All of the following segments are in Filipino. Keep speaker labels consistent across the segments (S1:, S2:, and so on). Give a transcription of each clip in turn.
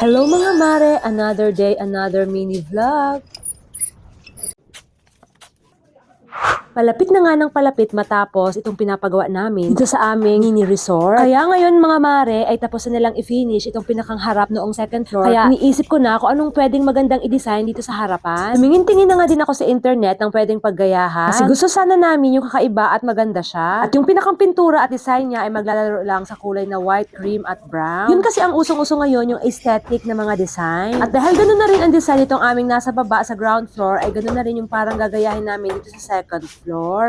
S1: Hello mga mare, another day, another mini vlog. Palapit na nga ng palapit matapos itong pinapagawa namin dito sa aming mini resort. Kaya ngayon mga mare ay tapos na nilang i-finish itong pinakang harap noong second floor. Kaya iniisip ko na kung anong pwedeng magandang i-design dito sa harapan. Tumingin-tingin na nga din ako sa internet ng pwedeng paggayahan. Kasi gusto sana namin yung kakaiba at maganda siya. At yung pinakang pintura at design niya ay maglalaro lang sa kulay na white, cream at brown. Yun kasi ang usong-uso ngayon yung aesthetic na mga design. At dahil ganun na rin ang design itong aming nasa baba sa ground floor ay ganun na rin yung parang gagayahin namin dito sa second floor.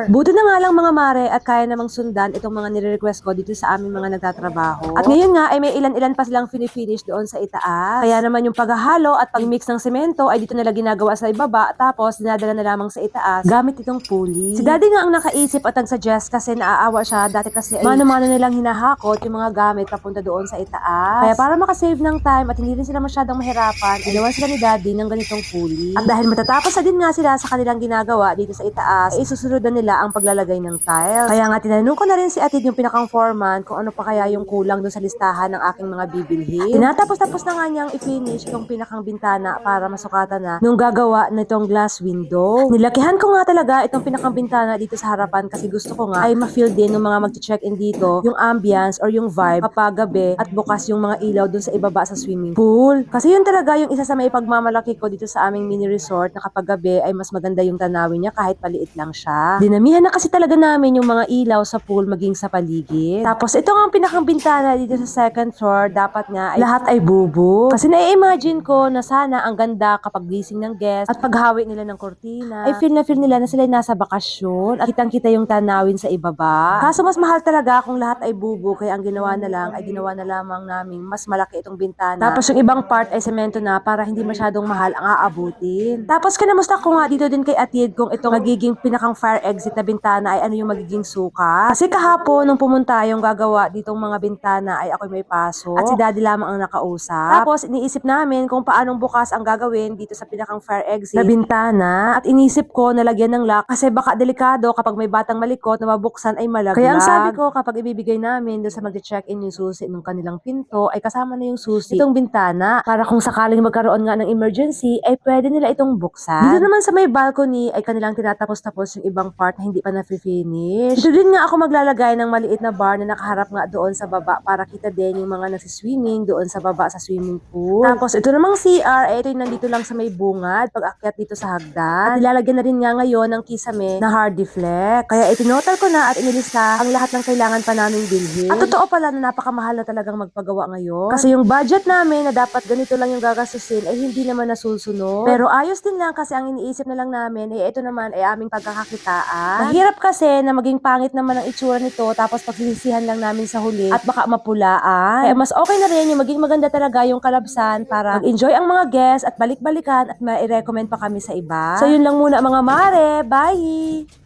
S1: Buti na nga lang mga mare at kaya namang sundan itong mga nire-request ko dito sa aming mga nagtatrabaho. At ngayon nga ay may ilan-ilan pa silang finish doon sa itaas. Kaya naman yung paghahalo at pag-mix ng semento ay dito nila ginagawa sa ibaba tapos dinadala na lamang sa itaas gamit itong pulley. Si daddy nga ang nakaisip at nag-suggest kasi naaawa siya dati kasi ay mano-mano nilang hinahakot yung mga gamit papunta doon sa itaas. Kaya para makasave ng time at hindi rin sila masyadong mahirapan, ginawa sila ni daddy ng ganitong pulley. At dahil matatapos na din nga sila sa kanilang ginagawa dito sa itaas, ay isusunod na nila ang paglalagay ng tiles. Kaya nga tinanong ko na rin si Atid yung pinakang foreman kung ano pa kaya yung kulang doon sa listahan ng aking mga bibilhin. Tinatapos-tapos na nga niyang i-finish itong pinakang bintana para masukatan na nung gagawa nitong glass window. Nilakihan ko nga talaga itong pinakang bintana dito sa harapan kasi gusto ko nga ay ma-feel din ng mga mag-check-in dito yung ambience or yung vibe kapag gabi at bukas yung mga ilaw doon sa ibaba sa swimming pool. Kasi yun talaga yung isa sa may pagmamalaki ko dito sa aming mini resort na kapag gabi ay mas maganda yung tanawin niya kahit paliit lang siya. Dinamihan na kasi talaga namin yung mga ilaw sa pool maging sa paligid. Tapos ito nga ang pinakang bintana dito sa second floor. Dapat nga ay lahat ay bubo. Kasi na-imagine ko na sana ang ganda kapag gising ng guest at paghawi nila ng kortina. Ay feel na feel nila na sila nasa bakasyon at kitang-kita yung tanawin sa ibaba. Kaso mas mahal talaga kung lahat ay bubo kaya ang ginawa na lang ay ginawa na lamang namin mas malaki itong bintana. Tapos yung ibang part ay semento na para hindi masyadong mahal ang aabutin. Tapos kinamusta ko nga dito din kay Atid kung itong magiging pinakang fire exit na bintana ay ano yung magiging suka. Kasi kahapon nung pumunta yung gagawa ditong mga bintana ay ako may pasok at si daddy lamang ang nakausap. Tapos iniisip namin kung paanong bukas ang gagawin dito sa pinakang fire exit na bintana at inisip ko na lagyan ng lock kasi baka delikado kapag may batang malikot na mabuksan ay malaglag. Kaya ang sabi ko kapag ibibigay namin doon sa mag-check-in yung susi ng kanilang pinto ay kasama na yung susi itong bintana para kung sakaling magkaroon nga ng emergency ay pwede nila itong buksan. Dito naman sa may balcony ay kanilang tinatapos-tapos yung ibang part na hindi pa na-finish. Dito din nga ako maglalagay ng maliit na bar na nakaharap nga doon sa baba para kita din yung mga nagsiswimming doon sa baba sa swimming pool. Tapos ito namang CR, ay ito yung nandito lang sa may bungad pag akyat dito sa hagdan. At nilalagyan na rin nga ngayon ng kisame na hard deflect. Kaya itinotal ko na at inilista ang lahat ng kailangan pa naming bilhin. At totoo pala na napakamahal na talagang magpagawa ngayon. Kasi yung budget namin na dapat ganito lang yung gagastusin ay hindi naman nasusunod. Pero ayos din lang kasi ang iniisip na lang namin ay ito naman ay aming pagkakakitaan. Mahirap kasi na maging pangit naman ang itsura nito tapos pagsisisihan lang namin sa huli at baka mapulaan. Kaya mas okay na rin yung maging maganda talaga yung kalabsan para mag-enjoy ang mga guests at balik-balikan at ma-recommend pa kami sa iba. So yun lang muna mga mare. Bye!